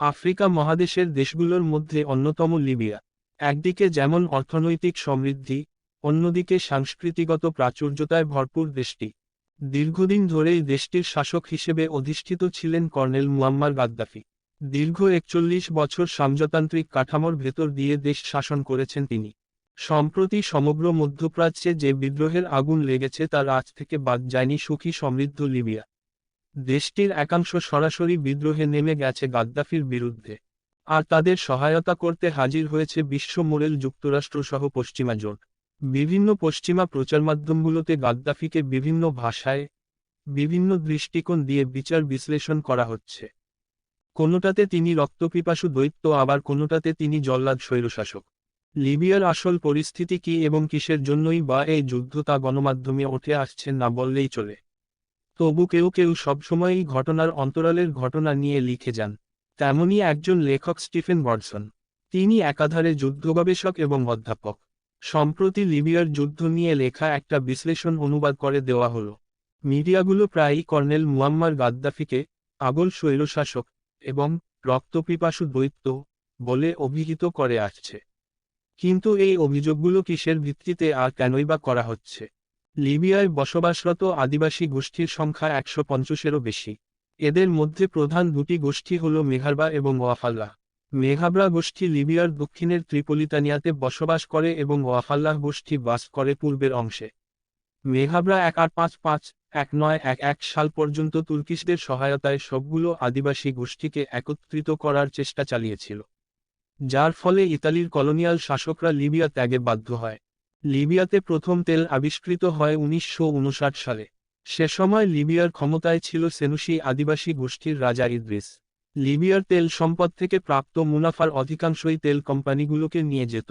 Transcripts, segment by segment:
Africa মহাদেশের দেশগুলোর মধ্যে অন্যতম লিবিয়া। একদিকে যেমন অর্থনৈতিক সমৃদ্ধি, অন্যদিকে সাংস্কৃতিগত প্রাচুর্যতায় ভরপুর দেশটি। দীর্ঘদিন ধরেই দেশটির শাসক হিসেবে অধিষ্ঠিত ছিলেন কর্নেল মুয়াম্মার গাদ্দাফি। দীর্ঘ একচল্লিশ বছর সামজতান্ত্রিক কাঠামোর ভেতর দিয়ে দেশ শাসন করেছেন তিনি। সম্প্রতি সমগ্র মধ্যপ্রাচ্যে যে বিদ্রোহের আগুন লেগেছে তার আজ থেকে বাদ যায়নি সুখী সমৃদ্ধ লিবিয়া। দেশটির একাংশ সরাসরি বিদ্রোহে নেমে গেছে গাদ্দাফির বিরুদ্ধে। আর তাদের সহায়তা করতে হাজির হয়েছে বিশ্ব মোড়েল যুক্তরাষ্ট্রসহ পশ্চিমা জোট। বিভিন্ন পশ্চিমা প্রচারমাধ্যমগুলোতে গাদ্দাফিকে বিভিন্ন ভাষায় বিভিন্ন দৃষ্টিকোণ দিয়ে বিচার বিশ্লেষণ করা হচ্ছে। কোনোটাতে তিনি রক্তপিপাসু দৈত্য, আবার কোনোটাতে তিনি জল্লাদ স্বৈরশাসক। লিবিয়ার আসল পরিস্থিতি কি এবং কিসের জন্যই বা এই যুদ্ধ তা গণমাধ্যমে উঠে আসছে না বললেই চলে। তবু কেউ কেউ সবসময়ই ঘটনার অন্তরালের ঘটনা নিয়ে লিখে যান। তেমনই একজন লেখক স্টিফেন বর্ডসন তিনি একাধারে যুদ্ধ গবেষক এবং অধ্যাপক। সম্প্রতি লিবিয়ার যুদ্ধ নিয়ে লেখা একটা বিশ্লেষণ অনুবাদ করে দেওয়া হলো। মিডিয়াগুলো প্রায়ই কর্নেল মুয়াম্মার গাদ্দাফিকে আগল স্বৈরশাসক এবং রক্তপিপাসু দৈত্য বলে অভিহিত করে আসছে। কিন্তু এই অভিযোগগুলো কিসের ভিত্তিতে আর কেনই বা করা হচ্ছে? লিবিয়ায় বসবাসরত আদিবাসী গোষ্ঠীর সংখ্যা একশো পঞ্চাশেরও বেশি। এদের মধ্যে প্রধান দুটি গোষ্ঠী হল মেঘারবা এবং ওয়াফাল্লাহ মেঘাবরা গোষ্ঠী লিবিয়ার দক্ষিণের ত্রিপলিতানিয়াতে বসবাস করে এবং ওয়াফাল্লাহ গোষ্ঠী বাস করে পূর্বের অংশে। মেঘাবরা এক আট পাঁচ পাঁচ, এক নয় এক এক সাল পর্যন্ত তুর্কিশদের সহায়তায় সবগুলো আদিবাসী গোষ্ঠীকে একত্রিত করার চেষ্টা চালিয়েছিল। যার ফলে ইতালির কলোনিয়াল শাসকরা লিবিয়া ত্যাগে বাধ্য হয়। লিবিয়াতে প্রথম তেল আবিষ্কৃত হয় উনিশশো উনষাট সালে। সে সময় লিবিয়ার ক্ষমতায় ছিল সেনুসি আদিবাসী গোষ্ঠীর রাজা ইদ্রিস। লিবিয়ার তেল সম্পদ থেকে প্রাপ্ত মুনাফার অধিকাংশই তেল কোম্পানিগুলোকে নিয়ে যেত।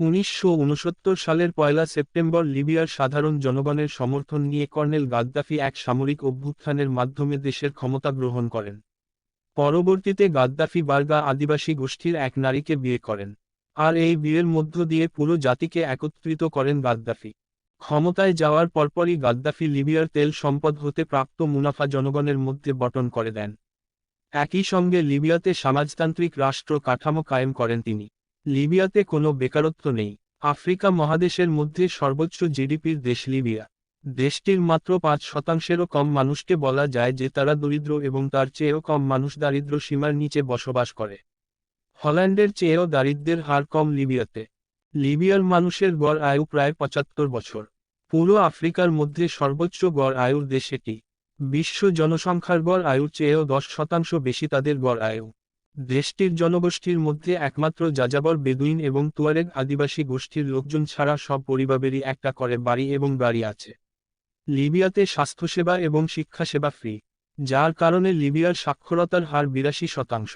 উনিশশো উনসত্তর সালের পয়লা সেপ্টেম্বর লিবিয়ার সাধারণ জনগণের সমর্থন নিয়ে কর্নেল গাদ্দাফি এক সামরিক অভ্যুত্থানের মাধ্যমে দেশের ক্ষমতা গ্রহণ করেন। পরবর্তীতে গাদ্দাফি বার্গা আদিবাসী গোষ্ঠীর এক নারীকে বিয়ে করেন। আর এই বিয়ের মধ্য দিয়ে পুরো জাতিকে একত্রিত করেন গাদ্দাফি। ক্ষমতায় যাওয়ার পরপরই গাদ্দাফি লিবিয়ার তেল সম্পদ হতে প্রাপ্ত মুনাফা জনগণের মধ্যে বটন করে দেন। একই সঙ্গে লিবিয়াতে সমাজতান্ত্রিক রাষ্ট্র কাঠামো কায়েম করেন তিনি। লিবিয়াতে কোনো বেকারত্ব নেই। আফ্রিকা মহাদেশের মধ্যে সর্বোচ্চ জিডিপির দেশ লিবিয়া। দেশটির মাত্র পাঁচ শতাংশেরও কম মানুষকে বলা যায় যে তারা দরিদ্র এবং তার চেয়েও কম মানুষ দারিদ্র সীমার নিচে বসবাস করে। হল্যান্ডের চেয়েও দারিদ্র্যের হার কম লিবিয়াতে। লিবিয়ার মানুষের গড় আয়ু প্রায় পঁচাত্তর বছর। পুরো আফ্রিকার মধ্যে সর্বোচ্চ গড় আয়ুর দেশ এটি। বিশ্ব জনসংখ্যার গড় আয়ুর চেয়েও দশ শতাংশ বেশি তাদের গড় আয়ু। দেশটির জনগোষ্ঠীর মধ্যে একমাত্র যাযাবর বেদুইন এবং তুয়ারেগ আদিবাসী গোষ্ঠীর লোকজন ছাড়া সব পরিবারেরই একটা করে বাড়ি এবং বাড়ি আছে। লিবিয়াতে স্বাস্থ্যসেবা এবং শিক্ষাসেবা ফ্রি, যার কারণে লিবিয়ার সাক্ষরতার হার বিরাশি শতাংশ।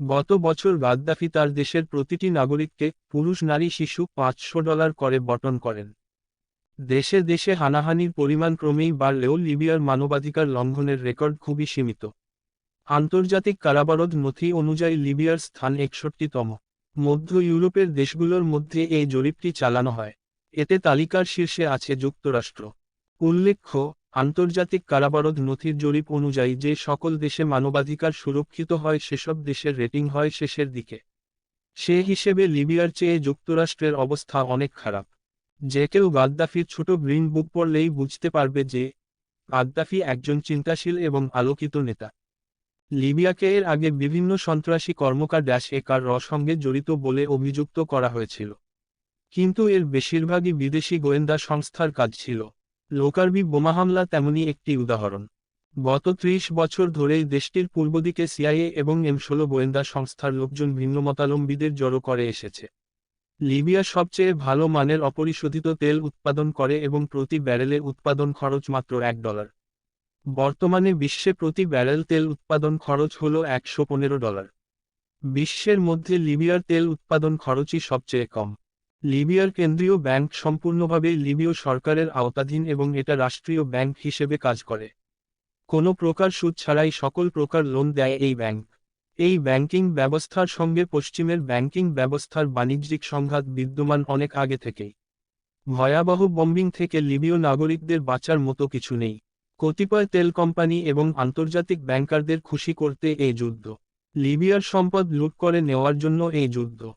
গত বছর গাদ্দাফি তার দেশের প্রতিটি নাগরিককে পুরুষ, নারী, শিশু পাঁচশো ডলার করে বটন করেন। দেশে দেশে হানাহানির পরিমাণ ক্রমেই বাড়লেও লিবিয়ার মানবাধিকার লঙ্ঘনের রেকর্ড খুবই সীমিত। আন্তর্জাতিক কারাবারদ নথি অনুযায়ী লিবিয়ার স্থান একষট্টিতম। মধ্য ইউরোপের দেশগুলোর মধ্যে এই জরিপটি চালানো হয়। এতে তালিকার শীর্ষে আছে যুক্তরাষ্ট্র। উল্লেখ্য আন্তর্জাতিক কারাবারদ নথির জরিপ অনুযায়ী যে সকল দেশে মানবাধিকার সুরক্ষিত হয় সেসব দেশের রেটিং হয় শেষের দিকে। সে হিসেবে লিবিয়ার চেয়ে যুক্তরাষ্ট্রের অবস্থা অনেক খারাপ। যে কেউ গাদ্দাফির ছোট গ্রিন বুক পড়লেই বুঝতে পারবে যে, গাদ্দাফি একজন চিন্তাশীল এবং আলোকিত নেতা। লিবিয়াকে এর আগে বিভিন্ন সন্ত্রাসী কর্মকার ড্যাশ একার র সঙ্গে জড়িত বলে অভিযুক্ত করা হয়েছিল। কিন্তু এর বেশিরভাগই বিদেশি গোয়েন্দা সংস্থার কাজ ছিল। লোকারবি বোমা হামলা তেমনই একটি উদাহরণ। গত ত্রিশ বছর ধরেই দেশটির পূর্বদিকে সিআইএ এবং এম ষোলো গোয়েন্দা সংস্থার লোকজন ভিন্নমতালম্বীদের জড়ো করে এসেছে। লিবিয়া সবচেয়ে ভালো মানের অপরিশোধিত তেল উৎপাদন করে এবং প্রতি ব্যারেলে উৎপাদন খরচ মাত্র এক ডলার। বর্তমানে বিশ্বে প্রতি ব্যারেল তেল উৎপাদন খরচ হল একশো পনেরো ডলার। বিশ্বের মধ্যে লিবিয়ার তেল উৎপাদন খরচই সবচেয়ে কম। লিবিয়ার কেন্দ্রীয় ব্যাংক সম্পূর্ণভাবে লিবীয় সরকারের আওতাধীন এবং এটা রাষ্ট্রীয় ব্যাংক হিসেবে কাজ করে। কোনো প্রকার সুদ ছাড়াই সকল প্রকার লোন দেয় এই ব্যাংক। এই ব্যাংকিং ব্যবস্থার সঙ্গে পশ্চিমের ব্যাংকিং ব্যবস্থার বাণিজ্যিক সংঘাত বিদ্যমান অনেক আগে থেকেই। ভয়াবহ বম্বিং থেকে লিবীয় নাগরিকদের বাঁচার মতো কিছু নেই। কতিপয় তেল কোম্পানি এবং আন্তর্জাতিক ব্যাংকারদের খুশি করতে এই যুদ্ধ। লিবিয়ার সম্পদ লুট করে নেওয়ার জন্য এই যুদ্ধ।